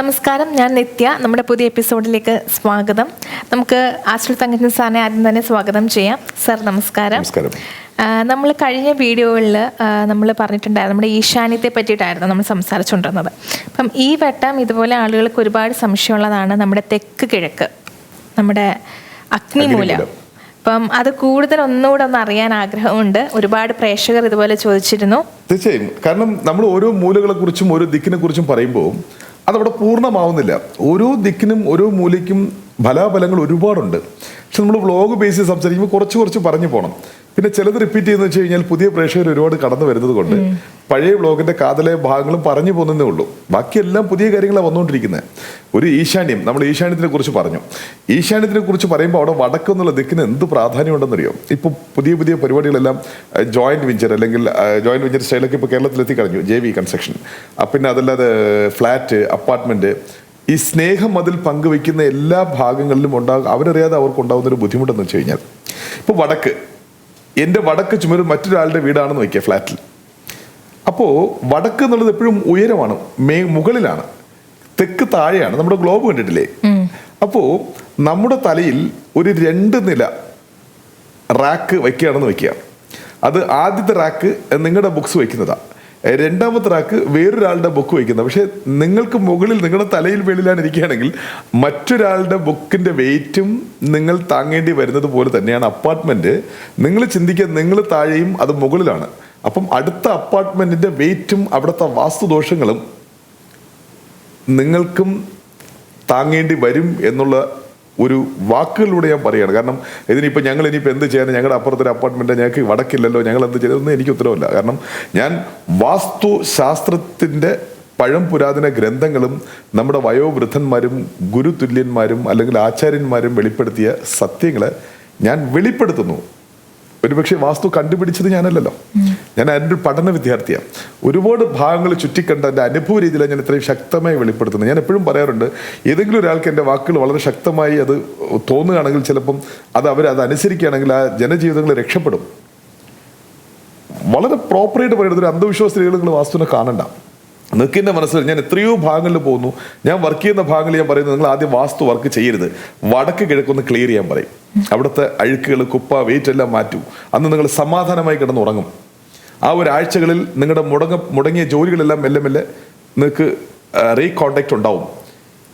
നമസ്കാരം ഞാൻ നിത്യ. നമ്മുടെ പുതിയ എപ്പിസോഡിലേക്ക് സ്വാഗതം. നമുക്ക് ആശ്രിത് തങ്കജൻ സാറിനെ ആദ്യം തന്നെ സ്വാഗതം ചെയ്യാം. സർ നമസ്കാരം. നമസ്കാരം. നമ്മൾ കഴിഞ്ഞ വീഡിയോകളിൽ നമ്മൾ പറഞ്ഞിട്ടുണ്ടായിരുന്നു നമ്മുടെ ഈശാന്യത്തെ പറ്റിയിട്ടായിരുന്നു നമ്മൾ സംസാരിച്ചുകൊണ്ടിരുന്നത്. അപ്പം ഈ വട്ടം ഇതുപോലെ ആളുകൾക്ക് ഒരുപാട് സംശയമുള്ളതാണ് നമ്മുടെ തെക്ക് കിഴക്ക് നമ്മുടെ അഗ്നിമൂലം. അപ്പം അത് കൂടുതൽ ഒന്നുകൂടെ ഒന്ന് അറിയാൻ ആഗ്രഹമുണ്ട്. ഒരുപാട് പ്രേക്ഷകർ ഇതുപോലെ ചോദിച്ചിരുന്നു. തീർച്ചയായും. കാരണം നമ്മൾ ഓരോ മൂലകളെ കുറിച്ചും ഓരോ ദിക്കിനെ കുറിച്ചും പറയുമ്പോൾ അതവിടെ പൂർണമാവുന്നില്ല. ഓരോ ദിക്കിനും ഓരോ മൂലയ്ക്കും ഫലാഫലങ്ങൾ ഒരുപാടുണ്ട്. പക്ഷെ നമ്മൾ വ്ളോഗ് ബേസിൽ സംസാരിക്കുമ്പോൾ കുറച്ച് കുറച്ച് പറഞ്ഞു പോകണം പിന്നെ ചിലത് റിപ്പീറ്റ് ചെയ്യുന്ന വെച്ച് കഴിഞ്ഞാൽ പുതിയ പ്രേക്ഷകർ ഒരുപാട് കടന്നു വരുന്നത് കൊണ്ട് പഴയ ബ്ലോഗിന്റെ കാതലെ ഭാഗങ്ങളും പറഞ്ഞു പോകുന്നതേ ഉള്ളൂ. ബാക്കിയെല്ലാം പുതിയ കാര്യങ്ങളാണ് വന്നുകൊണ്ടിരിക്കുന്നത് ഒരു ഈശാന്യം നമ്മൾ ഈശാന്യത്തിനെ കുറിച്ച് പറഞ്ഞു. ഈശാന്യത്തിനെ കുറിച്ച് പറയുമ്പോൾ അവിടെ വടക്ക് എന്നുള്ള ദിക്കിന് എന്ത് പ്രാധാന്യമുണ്ടെന്നറിയോ? ഇപ്പോൾ പുതിയ പുതിയ പരിപാടികളെല്ലാം ജോയിന്റ് വെഞ്ചർ അല്ലെങ്കിൽ ജോയിന്റ് വെഞ്ചർ സ്റ്റൈലൊക്കെ ഇപ്പോൾ കേരളത്തിലെത്തി കഴിഞ്ഞു ജെ വി കൺസ്ട്രക്ഷൻ പിന്നെ അതല്ലാതെ ഫ്ലാറ്റ് അപ്പാർട്ട്മെന്റ് ഈ സ്നേഹം അതിൽ പങ്കുവെക്കുന്ന എല്ലാ ഭാഗങ്ങളിലും ഉണ്ടാകും അവരറിയാതെ അവർക്ക് ഉണ്ടാകുന്ന ഒരു ബുദ്ധിമുട്ടെന്ന് വെച്ച് കഴിഞ്ഞാൽ. ഇപ്പോൾ വടക്ക് എന്റെ വടക്ക് ചുമര് മറ്റൊരാളുടെ വീടാണെന്ന് വയ്ക്കുക ഫ്ലാറ്റിൽ. അപ്പോൾ വടക്ക് എന്നുള്ളത് എപ്പോഴും ഉയരമാണ് മേ മുകളിലാണ് തെക്ക് താഴെയാണ് നമ്മുടെ ഗ്ലോബ് കണ്ടിട്ടില്ലേ? അപ്പോൾ നമ്മുടെ തലയിൽ ഒരു രണ്ട് നില റാക്ക് വയ്ക്കുകയാണെന്ന് വയ്ക്കുക അത് ആദ്യത്തെ റാക്ക് നിങ്ങളുടെ ബുക്സ് വയ്ക്കുന്നതാണ് രണ്ടാമത്തെ റാക്ക് വേറൊരാളുടെ ബുക്ക് വയ്ക്കുന്നത്. പക്ഷേ നിങ്ങൾക്ക് മുകളിൽ നിങ്ങളുടെ തലയിൽ വെളിയിലാണ് ഇരിക്കുകയാണെങ്കിൽ മറ്റൊരാളുടെ ബുക്കിന്റെ വെയിറ്റും നിങ്ങൾ താങ്ങേണ്ടി വരുന്നത് പോലെ തന്നെയാണ് അപ്പാർട്ട്മെന്റ് നിങ്ങൾ ചിന്തിക്കുക നിങ്ങൾ താഴെയും അത് മുകളിലാണ്. അപ്പം അടുത്ത അപ്പാർട്ട്മെന്റിന്റെ വെയിറ്റും അവിടുത്തെ വാസ്തുദോഷങ്ങളും നിങ്ങൾക്കും താങ്ങേണ്ടി വരും എന്നുള്ള ഒരു വാക്കുകളിലൂടെ ഞാൻ പറയുകയാണ്. കാരണം ഇതിനിപ്പോൾ ഞങ്ങൾ ഇനിയിപ്പോൾ എന്ത് ചെയ്യാൻ ഞങ്ങളുടെ അപ്പുറത്തൊരു അപ്പാർട്ട്മെന്റ് ഞങ്ങൾക്ക് വടക്കില്ലല്ലോ ഞങ്ങൾ എന്ത് ചെയ്തതെന്ന് എനിക്ക് ഉത്തരവില്ല കാരണം ഞാൻ വാസ്തു ശാസ്ത്രത്തിന്റെ പഴം പുരാതന ഗ്രന്ഥങ്ങളും നമ്മുടെ വയോവൃദ്ധന്മാരും ഗുരുതുല്യന്മാരും അല്ലെങ്കിൽ ആചാര്യന്മാരും വെളിപ്പെടുത്തിയ സത്യങ്ങളെ ഞാൻ വെളിപ്പെടുത്തുന്നു. ഒരുപക്ഷെ വാസ്തു കണ്ടുപിടിച്ചത് ഞാനല്ലല്ലോ. ഞാൻ അതിന്റെ ഒരു പഠന വിദ്യാർത്ഥിയാണ്. ഒരുപാട് ഭാഗങ്ങൾ ചുറ്റിക്കണ്ട എന്റെ അനുഭവ രീതിയിലാണ് ഞാൻ ഇത്രയും ശക്തമായി വെളിപ്പെടുത്തുന്നത്. ഞാൻ എപ്പോഴും പറയാറുണ്ട് ഏതെങ്കിലും ഒരാൾക്ക് എന്റെ വാക്കുകൾ വളരെ ശക്തമായി അത് തോന്നുകയാണെങ്കിൽ ചിലപ്പം അത് അവർ അത് അനുസരിക്കുകയാണെങ്കിൽ ആ ജനജീവിതങ്ങൾ രക്ഷപ്പെടും. വളരെ പ്രോപ്പറായിട്ട് പറയുന്നത് ഒരു അന്ധവിശ്വാസ സ്ത്രീകൾ നിങ്ങൾ വാസ്തുവിനെ കാണണ്ട. നിൽക്കിന്റെ മനസ്സിൽ ഞാൻ എത്രയോ ഭാഗങ്ങളിൽ പോകുന്നു. ഞാൻ വർക്ക് ചെയ്യുന്ന ഭാഗങ്ങളിൽ ഞാൻ പറയുന്നത് നിങ്ങൾ ആദ്യം വാസ്തു വർക്ക് ചെയ്യരുത്. വടക്ക് കിഴക്കൊന്ന് ക്ലിയർ ചെയ്യാൻ പറയും. അവിടുത്തെ അഴുക്കുകൾ കുപ്പ വെയിറ്റ് എല്ലാം മാറ്റൂ. അന്ന് നിങ്ങൾ സമാധാനമായി കിടന്ന് ഉറങ്ങും. ആ ഒരാഴ്ചകളിൽ നിങ്ങളുടെ മുടങ്ങ മുടങ്ങിയ ജോലികളെല്ലാം മെല്ലെ മെല്ലെ നിങ്ങൾക്ക് റീകോണ്ടാക്ട് ഉണ്ടാവും.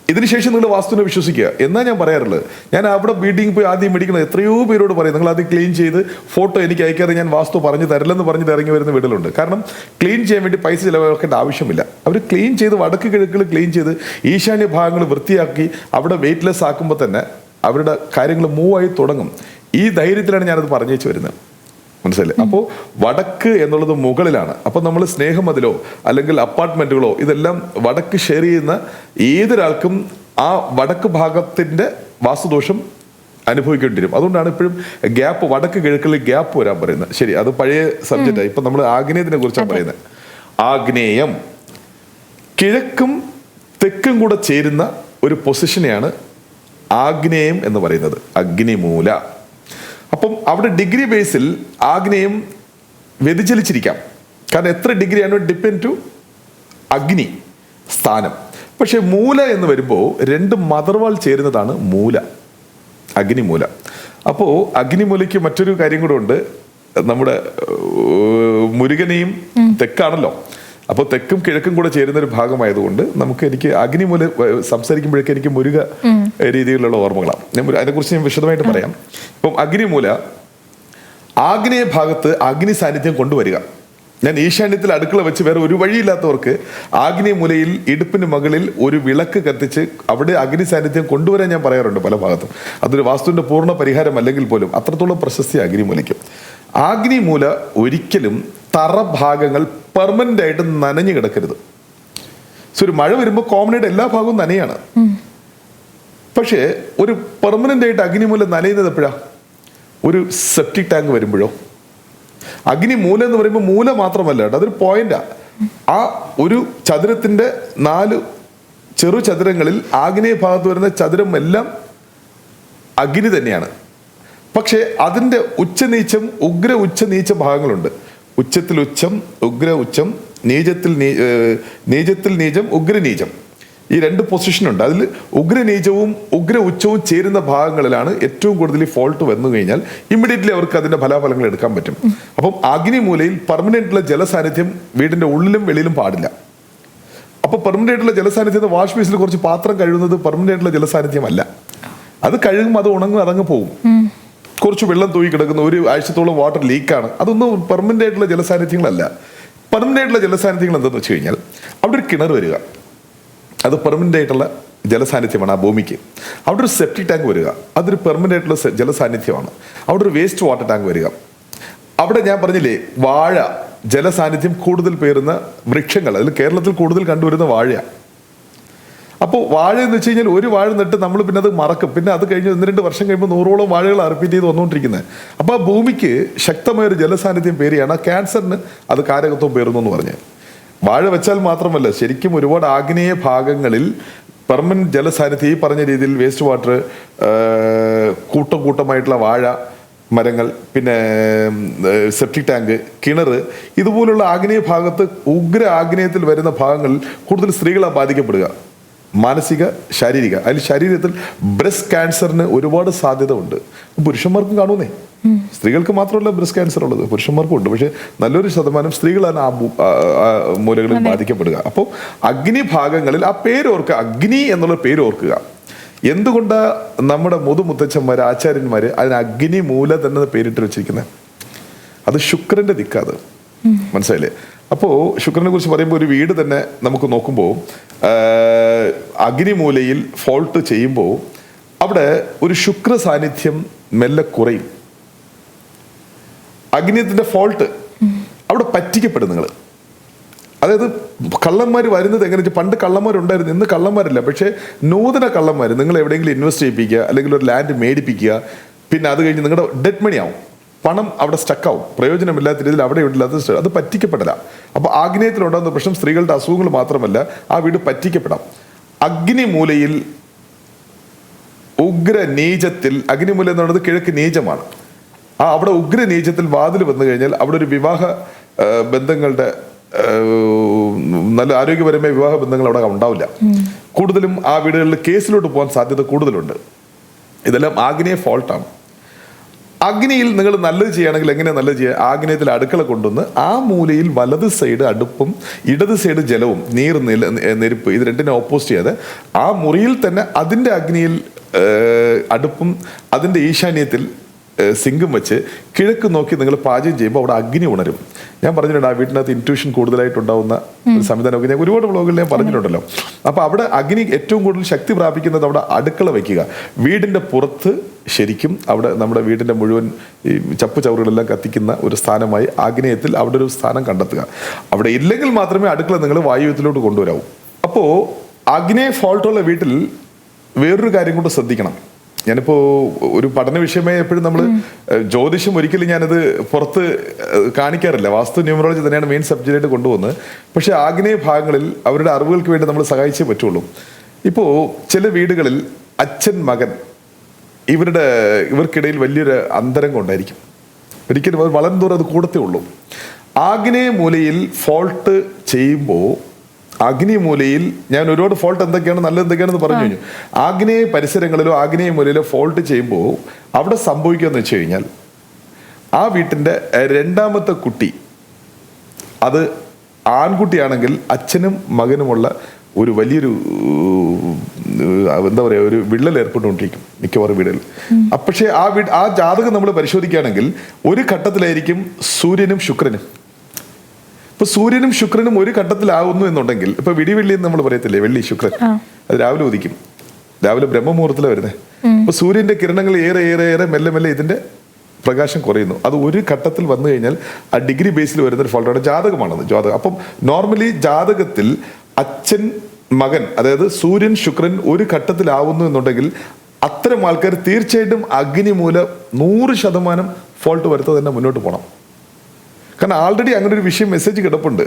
ഇതിനുശേഷം നിങ്ങൾ വാസ്തുവിനെ വിശ്വസിക്കുക. എന്നാ ഞാൻ പറയാറുള്ളത്. ഞാൻ അവിടെ ബിൽഡിംഗ് പോയി ആദ്യം മേടിക്കുന്നത് എത്രയോ പേരോട് പറയും. നിങ്ങൾ ആദ്യം ക്ലീൻ ചെയ്ത് ഫോട്ടോ എനിക്ക് അയക്കാതെ ഞാൻ വാസ്തു പറഞ്ഞു തരില്ലെന്ന് പറഞ്ഞ് ഇറങ്ങി വരുന്ന വീടുകളുണ്ട്. കാരണം ക്ലീൻ ചെയ്യാൻ വേണ്ടി പൈസ ചിലവാക്കേണ്ട ആവശ്യമില്ല. അവർ ക്ലീൻ ചെയ്ത് വടക്ക് കിഴക്കുകൾ ക്ലീൻ ചെയ്ത് ഈശാന്യ ഭാഗങ്ങൾ വൃത്തിയാക്കി അവിടെ വെയിറ്റ്ലെസ് ആക്കുമ്പോൾ തന്നെ അവരുടെ കാര്യങ്ങൾ മൂവായി തുടങ്ങും. ഈ ധൈര്യത്തിലാണ് ഞാനത് പറഞ്ഞേച്ച് വരുന്നത്. മനസ്സിലായില്ലേ? അപ്പോൾ വടക്ക് എന്നുള്ളത് മുകളിലാണ്. അപ്പോൾ നമ്മൾ സ്നേഹമതിലോ അല്ലെങ്കിൽ അപ്പാർട്ട്മെന്റുകളോ ഇതെല്ലാം വടക്ക് ഷെയർ ചെയ്യുന്ന ഏതൊരാൾക്കും ആ വടക്ക് ഭാഗത്തിന്റെ വാസ്തുദോഷം അനുഭവിക്കേണ്ടി വരും അതുകൊണ്ടാണ് ഇപ്പോഴും ഗ്യാപ്പ് വടക്ക് കിഴക്കിൽ ഗ്യാപ്പ് വരാൻ പറയുന്നത്. ശരി അത് പഴയ സബ്ജക്റ്റാണ് ഇപ്പം നമ്മൾ ആഗ്നേയത്തിനെ കുറിച്ചാണ് പറയുന്നത്. ആഗ്നേയം കിഴക്കും തെക്കും കൂടെ ചേരുന്ന ഒരു പൊസിഷനെയാണ് ആഗ്നേയം എന്ന് പറയുന്നത്. അഗ്നിമൂല. അപ്പം അവിടെ ഡിഗ്രി ബേസിൽ ആഗ്നേയം വ്യതിചലിച്ചിരിക്കാം. കാരണം എത്ര ഡിഗ്രിയാണ് ഡിപ്പെൻഡ് ടു അഗ്നി സ്ഥാനം. പക്ഷേ മൂല എന്ന് വരുമ്പോൾ രണ്ട് മദർവാൾ ചേരുന്നതാണ് മൂല. അഗ്നിമൂല. അപ്പോൾ അഗ്നിമൂലയ്ക്ക് മറ്റൊരു കാര്യം കൂടെ ഉണ്ട്. നമ്മുടെ മുരുകനെയും തെക്കാണല്ലോ. അപ്പോൾ തെക്കും കിഴക്കും കൂടെ ചേരുന്ന ഒരു ഭാഗമായതുകൊണ്ട് നമുക്ക് എനിക്ക് അഗ്നിമൂല സംസാരിക്കുമ്പോഴേക്കും എനിക്ക് മുരുക രീതിയിലുള്ള ഓർമ്മകളാണ്. ഞാൻ അതിനെക്കുറിച്ച് ഞാൻ വിശദമായിട്ട് പറയാം. ഇപ്പം അഗ്നിമൂല ആഗ്നേയ ഭാഗത്ത് അഗ്നി സാന്നിധ്യം കൊണ്ടുവരിക. ഞാൻ ഈശാന്യത്തിൽ അടുക്കള വെച്ച് വേറെ ഒരു വഴിയില്ലാത്തവർക്ക് ആഗ്നേയ മൂലയിൽ ഇടുപ്പിന് മുകളിൽ ഒരു വിളക്ക് കത്തിച്ച് അവിടെ അഗ്നി സാന്നിധ്യം കൊണ്ടുവരാൻ ഞാൻ പറയാറുണ്ട് പല ഭാഗത്തും. അതൊരു വാസ്തുവിന്റെ പൂർണ പരിഹാരം അല്ലെങ്കിൽ പോലും അത്രത്തോളം പ്രശസ്തി അഗ്നിമൂലയ്ക്കും. ആഗ്നിമൂല ഒരിക്കലും തറ ഭാഗങ്ങൾ പെർമനന്റ് ആയിട്ട് നനഞ്ഞു കിടക്കരുത്. സോ ഒരു മഴ വരുമ്പോൾ കോമണിയുടെ എല്ലാ ഭാഗവും നനയാണ്. പക്ഷേ ഒരു പെർമനന്റ് ആയിട്ട് അഗ്നിമൂലം നനയുന്നത് എപ്പോഴാ? ഒരു സെപ്റ്റിക് ടാങ്ക് വരുമ്പോഴോ? അഗ്നി അഗ്നിമൂലം എന്ന് പറയുമ്പോൾ മൂല മാത്രമല്ല കേട്ടോ അതൊരു പോയിന്റാ ആ. ഒരു ചതുരത്തിന്റെ നാല് ചെറു ചതുരങ്ങളിൽ ആഗ്നേയ ഭാഗത്ത് വരുന്ന ചതുരം എല്ലാം അഗ്നി തന്നെയാണ്. പക്ഷേ അതിന്റെ ഉച്ചനീച്ചം ഉഗ്ര ഉച്ചനീച്ച ഭാഗങ്ങളുണ്ട്. ഉച്ചത്തിൽ ഉച്ചം ഉഗ്ര ഉച്ചം നീചത്തിൽ നീചത്തിൽ നീചം ഉഗ്രനീചം ഈ രണ്ട് പൊസിഷനുണ്ട് അതിൽ ഉഗ്രനീചവും ഉഗ്ര ഉച്ചവും ചേരുന്ന ഭാഗങ്ങളിലാണ് ഏറ്റവും കൂടുതൽ ഫോൾട്ട് വന്നു കഴിഞ്ഞാൽ ഇമ്മീഡിയറ്റ്ലി അവർക്ക് അതിന്റെ ഫലാഫലങ്ങൾ എടുക്കാൻ പറ്റും. അപ്പം അഗ്നിമൂലയിൽ പെർമനന്റ് ഉള്ള ജലസാന്നിധ്യം വീടിന്റെ ഉള്ളിലും വെളിയിലും പാടില്ല. അപ്പോൾ പെർമനന്റ് ജലസാന്നിധ്യം വാഷ് ബേസിൽ കുറച്ച് പാത്രം കഴുകുന്നത് പെർമനന്റ് ആയിട്ടുള്ള ജലസാന്നിധ്യമല്ല. അത് കഴുകും അത് ഉണങ്ങും അതങ്ങ് പോകും കുറച്ച് വെള്ളം തൂക്കി കിടക്കുന്ന ഒരു ആഴ്ചത്തോളം വാട്ടർ ലീക്കാണ് അതൊന്നും പെർമനന്റ് ആയിട്ടുള്ള ജലസാന്നിധ്യങ്ങളല്ല. പെർമനന്റ് ആയിട്ടുള്ള ജലസാന്നിധ്യങ്ങൾ എന്തെന്ന് വെച്ച് കഴിഞ്ഞാൽ അവിടെ ഒരു കിണർ വരിക. അത് പെർമനന്റ് ആയിട്ടുള്ള ജലസാന്നിധ്യമാണ് ആ ഭൂമിക്ക്. അവിടെ ഒരു സെപ്റ്റിക് ടാങ്ക് വരിക. അതൊരു പെർമനന്റ് ആയിട്ടുള്ള ജലസാന്നിധ്യമാണ്. അവിടെ ഒരു വേസ്റ്റ് വാട്ടർ ടാങ്ക് വരിക. അവിടെ ഞാൻ പറഞ്ഞില്ലേ വാഴ ജലസാന്നിധ്യം കൂടുതൽ പേരുന്ന വൃക്ഷങ്ങൾ അതിൽ കേരളത്തിൽ കൂടുതൽ കണ്ടുവരുന്ന വാഴയാണ് അപ്പോൾ വാഴ എന്ന് വെച്ച് കഴിഞ്ഞാൽ ഒരു വാഴ നട്ട് നമ്മൾ പിന്നെ അത് മറക്കും. പിന്നെ അത് കഴിഞ്ഞ് ഒന്ന് രണ്ട് വർഷം കഴിയുമ്പോൾ നൂറോളം വാഴകൾ റിപ്പീറ്റ് ചെയ്ത് വന്നുകൊണ്ടിരിക്കുന്നത് അപ്പോൾ ആ ഭൂമിക്ക് ശക്തമായ ഒരു ജലസാന്നിധ്യം പേരെയാണ് ആ ക്യാൻസറിന് അത് കാരകത്വം പേരുന്നു എന്ന് പറഞ്ഞ്. വാഴ വെച്ചാൽ മാത്രമല്ല ശരിക്കും ഒരുപാട് ആഗ്നേയ ഭാഗങ്ങളിൽ പെർമനന്റ് ജലസാന്നിധ്യം ഈ പറഞ്ഞ രീതിയിൽ വേസ്റ്റ് വാട്ടർ കൂട്ടം കൂട്ടമായിട്ടുള്ള വാഴ മരങ്ങൾ പിന്നെ സെപ്റ്റിക് ടാങ്ക് കിണർ ഇതുപോലുള്ള ആഗ്നേയ ഭാഗത്ത് ഉഗ്ര ആഗ്നേയത്തിൽ വരുന്ന ഭാഗങ്ങളിൽ കൂടുതൽ സ്ത്രീകളാണ് ബാധിക്കപ്പെടുക. മാനസിക ശാരീരിക. അതിൽ ശരീരത്തിൽ ബ്രസ്റ്റ് ക്യാൻസറിന് ഒരുപാട് സാധ്യത ഉണ്ട് പുരുഷന്മാർക്കും കാണുന്നേ. സ്ത്രീകൾക്ക് മാത്രമല്ല ബ്രസ്റ്റ് ക്യാൻസർ ഉള്ളത്. പുരുഷന്മാർക്കും ഉണ്ട്. പക്ഷെ നല്ലൊരു ശതമാനം സ്ത്രീകളാണ് ആ മൂലകളിൽ ബാധിക്കപ്പെടുക. അപ്പോൾ അഗ്നി ഭാഗങ്ങളിൽ ആ പേരോർക്കുക അഗ്നി എന്നുള്ള പേര് ഓർക്കുക. എന്തുകൊണ്ടാ നമ്മുടെ മുതുമുത്തച്ഛന്മാർ ആചാര്യന്മാര് അതിന് അഗ്നി മൂല തന്നെ പേരിട്ട് വെച്ചിരിക്കുന്നത് അത് ശുക്രന്റെ ദിക്കാത് മനസ്സിലായില്ലേ? അപ്പോൾ ശുക്രനെ കുറിച്ച് പറയുമ്പോൾ ഒരു വീട് തന്നെ നമുക്ക് നോക്കുമ്പോൾ അഗ്നിമൂലയിൽ ഫോൾട്ട് ചെയ്യുമ്പോൾ അവിടെ ഒരു ശുക്ര സാന്നിധ്യം മെല്ലെ കുറയും. അഗ്നിയത്തിന്റെ ഫോൾട്ട് അവിടെ പറ്റിക്കപ്പെടും നിങ്ങൾ അതായത് കള്ളന്മാർ വരുന്നത് എങ്ങനെ വെച്ചാൽ പണ്ട് കള്ളന്മാരുണ്ടായിരുന്നു ഇന്ന് കള്ളന്മാരില്ല. പക്ഷേ നൂതന കള്ളന്മാർ നിങ്ങൾ എവിടെയെങ്കിലും ഇൻവെസ്റ്റ് ചെയ്യിപ്പിക്കുക അല്ലെങ്കിൽ ഒരു ലാൻഡ് മേടിപ്പിക്കുക പിന്നെ അത് കഴിഞ്ഞ് നിങ്ങളുടെ ഡെഡ് മണി ആവും. പണം അവിടെ സ്റ്റക്കാവും പ്രയോജനമില്ലാത്ത രീതിയിൽ അവിടെ സ്റ്റ- അത് പറ്റിക്കപ്പെടില്ല അപ്പോൾ ആഗ്നേയത്തിലുണ്ടാകുന്ന പ്രശ്നം സ്ത്രീകളുടെ അസുഖങ്ങൾ മാത്രമല്ല ആ വീട് പറ്റിക്കപ്പെടാം. അഗ്നിമൂലയിൽ ഉഗ്ര നീചത്തിൽ അഗ്നിമൂലം എന്ന് പറയുന്നത് കിഴക്ക് നീചമാണ്. ആ അവിടെ ഉഗ്ര നീചത്തിൽ വാതിൽ വന്നു കഴിഞ്ഞാൽ അവിടെ ഒരു വിവാഹ ബന്ധങ്ങളുടെ നല്ല ആരോഗ്യപരമായ വിവാഹ ബന്ധങ്ങൾ അവിടെ ഉണ്ടാവില്ല. കൂടുതലും ആ വീടുകളിൽ കേസിലോട്ട് പോകാൻ സാധ്യത കൂടുതലുണ്ട്. ഇതെല്ലാം ആഗ്നേയ ഫോൾട്ടാണ് അഗ്നിയിൽ നിങ്ങൾ നല്ലത് ചെയ്യുകയാണെങ്കിൽ എങ്ങനെ നല്ലത് ചെയ്യുക? ആഗ്നേയത്തിൽ അടുക്കള കൊണ്ടുവന്ന് ആ മൂലയിൽ വലത് സൈഡ് അടുപ്പും ഇടത് സൈഡ് ജലവും നീർ നെരുപ്പ് ഇത് രണ്ടിനെ ഓപ്പോസിറ്റ് ചെയ്യാതെ ആ മുറിയിൽ തന്നെ അതിന്റെ അഗ്നിയിൽ അടുപ്പും അതിന്റെ ഈശാന്യത്തിൽ സിങ്കും വെച്ച് കിഴക്ക് നോക്കി നിങ്ങൾ പാചകം ചെയ്യുമ്പോൾ അവിടെ അഗ്നി ഉണരും. ഞാൻ പറഞ്ഞിട്ടുണ്ട് ആ വീട്ടിനകത്ത് ഇന്റ്യൂഷൻ കൂടുതലായിട്ടുണ്ടാവുന്ന ഒരു സംവിധാനമൊക്കെ ഞാൻ ഒരുപാട് വ്ളോഗിൽ ഞാൻ പറഞ്ഞിട്ടുണ്ടല്ലോ. അപ്പോൾ അവിടെ അഗ്നി ഏറ്റവും കൂടുതൽ ശക്തി പ്രാപിക്കുന്നത് അവിടെ അടുക്കള വയ്ക്കുക വീടിന്റെ പുറത്ത് ശരിക്കും അവിടെ നമ്മുടെ വീടിന്റെ മുഴുവൻ ഈ ചപ്പ് ചവറുകളെല്ലാം കത്തിക്കുന്ന ഒരു സ്ഥാനമായി ആഗ്നേയത്തിൽ അവിടെ ഒരു സ്ഥാനം കണ്ടെത്തുക. അവിടെ ഇല്ലെങ്കിൽ മാത്രമേ അടുക്കള നിങ്ങൾ വായുവത്തിലോട്ട് കൊണ്ടുവരാവൂ. അപ്പോൾ ആഗ്നേയ ഫോൾട്ടുള്ള വീട്ടിൽ വേറൊരു കാര്യം കൊണ്ട് ശ്രദ്ധിക്കണം. ഞാനിപ്പോ ഒരു പഠന വിഷയമായി എപ്പോഴും നമ്മൾ ജ്യോതിഷം ഒരിക്കലും ഞാനത് പുറത്ത് കാണിക്കാറില്ല. വാസ്തു ന്യൂമറോളജി തന്നെയാണ് മെയിൻ സബ്ജക്റ്റ് ആയിട്ട് കൊണ്ടുപോകുന്നത്. പക്ഷെ ആഗ്നേയ ഭാഗങ്ങളിൽ അവരുടെ അറിവുകൾക്ക് വേണ്ടി നമ്മൾ സഹായിച്ചേ പറ്റുള്ളൂ. ഇപ്പോ ചില വീടുകളിൽ അച്ഛൻ മകൻ ഇവരുടെ ഇവർക്കിടയിൽ വലിയൊരു അന്തരം ഉണ്ടായിരിക്കും. ഒരിക്കലും അത് ദൂരം അത് കൂടത്തേ ഉള്ളൂ. ആഗ്നേയ മൂലയിൽ ഫോൾട്ട് ചെയ്യുമ്പോൾ ആഗ്നേയ മൂലയിൽ ഞാൻ ഒരുപാട് ഫോൾട്ട് എന്തൊക്കെയാണ് നല്ലത് എന്തൊക്കെയാണെന്ന് പറഞ്ഞു കഴിഞ്ഞു. ആഗ്നേയ പരിസരങ്ങളിലോ ആഗ്നേയ മൂലയിലോ ഫോൾട്ട് ചെയ്യുമ്പോൾ അവിടെ സംഭവിക്കുകയെന്ന് വെച്ച് കഴിഞ്ഞാൽ ആ വീട്ടിന്റെ രണ്ടാമത്തെ കുട്ടി അത് ആൺകുട്ടിയാണെങ്കിൽ അച്ഛനും മകനുമുള്ള ഒരു വലിയൊരു എന്താ പറയുക ഒരു വിള്ളൽ ഏർപ്പെട്ടുകൊണ്ടിരിക്കും മിക്കവാറും വീടുകളിൽ. അ- പക്ഷേ ആ വീട് ആ ജാതകം നമ്മൾ പരിശോധിക്കുകയാണെങ്കിൽ ഒരു ഘട്ടത്തിലായിരിക്കും സൂര്യനും ശുക്രനും. ഇപ്പൊ സൂര്യനും ശുക്രനും ഒരു ഘട്ടത്തിലാവുന്നു എന്നുണ്ടെങ്കിൽ ഇപ്പൊ വിടിവെള്ളി എന്ന് നമ്മൾ പറയത്തില്ലേ വെള്ളി ശുക്രൻ അത് രാവിലെ ഉദിക്കും. രാവിലെ ബ്രഹ്മമുഹൂർത്തത്തിലാണ് വരുന്നത് അപ്പൊ സൂര്യന്റെ കിരണങ്ങൾ ഏറെ ഏറെ ഏറെ മെല്ലെ മെല്ലെ ഇതിന്റെ പ്രകാശം കുറയുന്നു. അത് ഒരു ഘട്ടത്തിൽ വന്നു കഴിഞ്ഞാൽ ആ ഡിഗ്രി ബേസിൽ വരുന്ന ഒരു ഫോൾട്ടാണ് ജാതകമാണത്. ജാതകം. അപ്പം നോർമലി ജാതകത്തിൽ അച്ഛൻ മകൻ അതായത് സൂര്യൻ ശുക്രൻ ഒരു ഘട്ടത്തിലാവുന്നു എന്നുണ്ടെങ്കിൽ അത്തരം ആൾക്കാർ തീർച്ചയായിട്ടും അഗ്നി മൂലം നൂറ് ശതമാനം ഫോൾട്ട് വരുത്താതെ തന്നെ മുന്നോട്ട് പോകണം കാരണം ആൾറെഡി അങ്ങനെ ഒരു വിഷയം മെസ്സേജ് കിടപ്പുണ്ട്.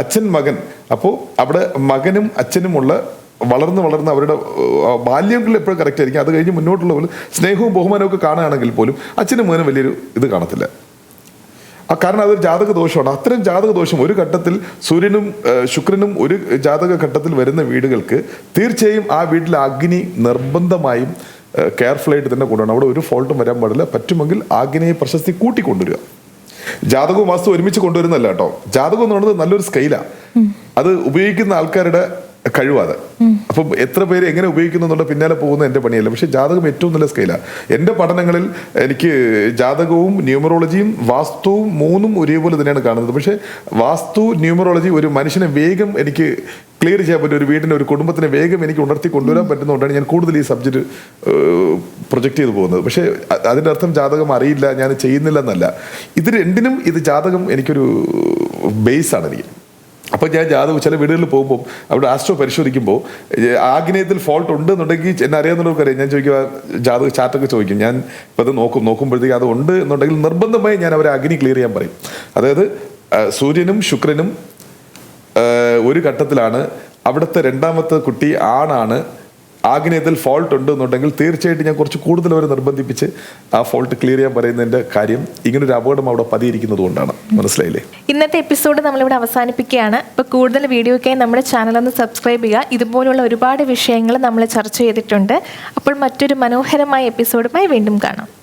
അച്ഛൻ മകൻ. അപ്പോൾ അവിടെ മകനും അച്ഛനുമുള്ള വളർന്ന് വളർന്ന് അവരുടെ ബാല്യങ്ങളിൽ എപ്പോഴും കറക്റ്റ് ആയിരിക്കും. അത് കഴിഞ്ഞ് മുന്നോട്ടുള്ള പോലും സ്നേഹവും ബഹുമാനവും ഒക്കെ കാണുകയാണെങ്കിൽ പോലും അച്ഛനും മകനും വലിയൊരു ഇത് കാണത്തില്ല. ആ കാരണം അതൊരു ജാതക ദോഷമാണ്. അത്തരം ജാതക ദോഷം. ഒരു ഘട്ടത്തിൽ സൂര്യനും ശുക്രനും ഒരു ജാതക ഘട്ടത്തിൽ വരുന്ന വീടുകൾക്ക് തീർച്ചയായും ആ വീട്ടിലെ അഗ്നി നിർബന്ധമായും കെയർഫുൾ ആയിട്ട് തന്നെ കൊണ്ടുപോകണം അവിടെ ഒരു ഫോൾട്ടും വരാൻ പാടില്ല. പറ്റുമെങ്കിൽ ആഗ്നേയ പ്രശസ്തി കൂട്ടിക്കൊണ്ടുവരിക. ജാതകവും വാസ്തു ഒരുമിച്ച് കൊണ്ടുവരുന്നല്ല കേട്ടോ. ജാതകം എന്ന് പറയുന്നത് നല്ലൊരു സ്കെയിലാണ് അത് ഉപയോഗിക്കുന്ന ആൾക്കാരുടെ കഴിവാത് അപ്പം എത്ര പേര് എങ്ങനെ ഉപയോഗിക്കുന്നു എന്നുള്ള പിന്നാലെ പോകുന്ന എന്റെ പണിയല്ല. പക്ഷേ ജാതകം ഏറ്റവും നല്ല സ്കെയിലാണ് എന്റെ പഠനങ്ങളിൽ എനിക്ക് ജാതകവും ന്യൂമറോളജിയും വാസ്തുവും മൂന്നും ഒരേപോലെ തന്നെയാണ് കാണുന്നത്. പക്ഷേ വാസ്തു ന്യൂമറോളജി ഒരു മനുഷ്യനെ വേഗം എനിക്ക് ക്ലിയർ ചെയ്യാൻ പറ്റും. ഒരു വീടിന്റെ ഒരു കുടുംബത്തിനെ വേഗം എനിക്ക് ഉണർത്തി കൊണ്ടുവരാൻ പറ്റുന്നതുകൊണ്ടാണ് ഞാൻ കൂടുതൽ ഈ സബ്ജക്റ്റ് പ്രൊജക്റ്റ് ചെയ്ത് പോകുന്നത്. പക്ഷേ അതിന്റെ അർത്ഥം ജാതകം അറിയില്ല ഞാൻ ചെയ്യുന്നില്ല എന്നല്ല. ഇത് രണ്ടിനും ഇത് ജാതകം എനിക്കൊരു ബേസ് ആണ് എനിക്ക്. അപ്പോൾ ഞാൻ ജാതകം ചില വീടുകളിൽ പോകുമ്പോൾ അവിടെ ആസ്ട്രോ പരിശോധിക്കുമ്പോൾ ആഗ്നേയത്തിൽ ഫോൾട്ട് ഉണ്ട് എന്നുണ്ടെങ്കിൽ എന്നെ അറിയാമെന്നുള്ളവർക്കറിയാം അറിയാം. ഞാൻ ചോദിക്കുക ജാതക ചാർട്ടൊക്കെ ചോദിക്കും. ഞാൻ ഇപ്പോൾ അത് നോക്കും. നോക്കുമ്പോഴത്തേക്ക് അത് ഉണ്ട് എന്നുണ്ടെങ്കിൽ നിർബന്ധമായി ഞാൻ അവരെ അഗ്നി ക്ലിയർ ചെയ്യാൻ പറയും. അതായത് സൂര്യനും ശുക്രനും ഒരു ഘട്ടത്തിലാണ് അവിടുത്തെ രണ്ടാമത്തെ കുട്ടി ആണാണ് ആഗ്നേയത്തിൽ ഫോൾട്ട് ഉണ്ട് എന്നുണ്ടെങ്കിൽ തീർച്ചയായിട്ടും ഞാൻ കുറച്ച് കൂടുതൽ അവരെ നിർബന്ധിപ്പിച്ച് ആ ഫോൾട്ട് ക്ലിയർ ചെയ്യാൻ പറയുന്നതിന്റെ കാര്യം ഇങ്ങനൊരു അപകടം അവിടെ പതിയിരിക്കുന്നത് കൊണ്ടാണ്. മനസ്സിലായില്ലേ? ഇന്നത്തെ എപ്പിസോഡ് നമ്മളിവിടെ അവസാനിപ്പിക്കുകയാണ്. ഇപ്പോൾ കൂടുതൽ വീഡിയോയ്ക്കായി നമ്മുടെ ചാനൽ ഒന്ന് സബ്സ്ക്രൈബ് ചെയ്യുക. ഇതുപോലുള്ള ഒരുപാട് വിഷയങ്ങൾ നമ്മൾ ചർച്ച ചെയ്തിട്ടുണ്ട്. അപ്പോൾ മറ്റൊരു മനോഹരമായ എപ്പിസോഡുമായി വീണ്ടും കാണാം.